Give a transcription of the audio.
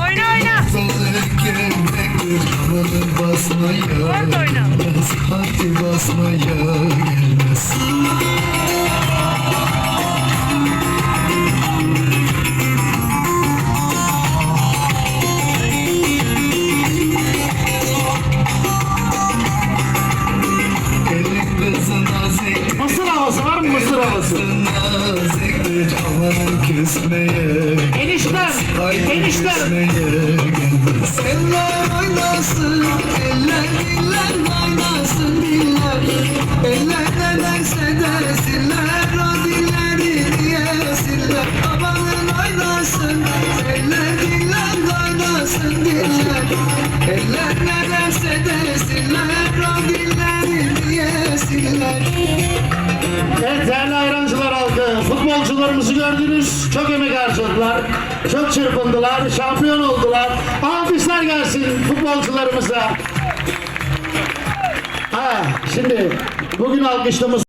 Oyna oyna. Orada oyna. Hadi basmaya gelmez. Mısır havası var mı mısır havası? Küsmeye Eniştem, eniştem. Eller oynasın, eller diller oynasın diller. Eller ne derse desinler, o dilleri diyesinler. Amanın oynasın, eller diller oynasın diller. Eller ne derse desinler, o dilleri diyesinler. Ayrancılar halkı, futbolcularımızı gördünüz. Çok emek harcadılar, çok çırpındılar, şampiyon oldular. Alkışlar gelsin futbolcularımıza. Ha, şimdi bugün alkışlaması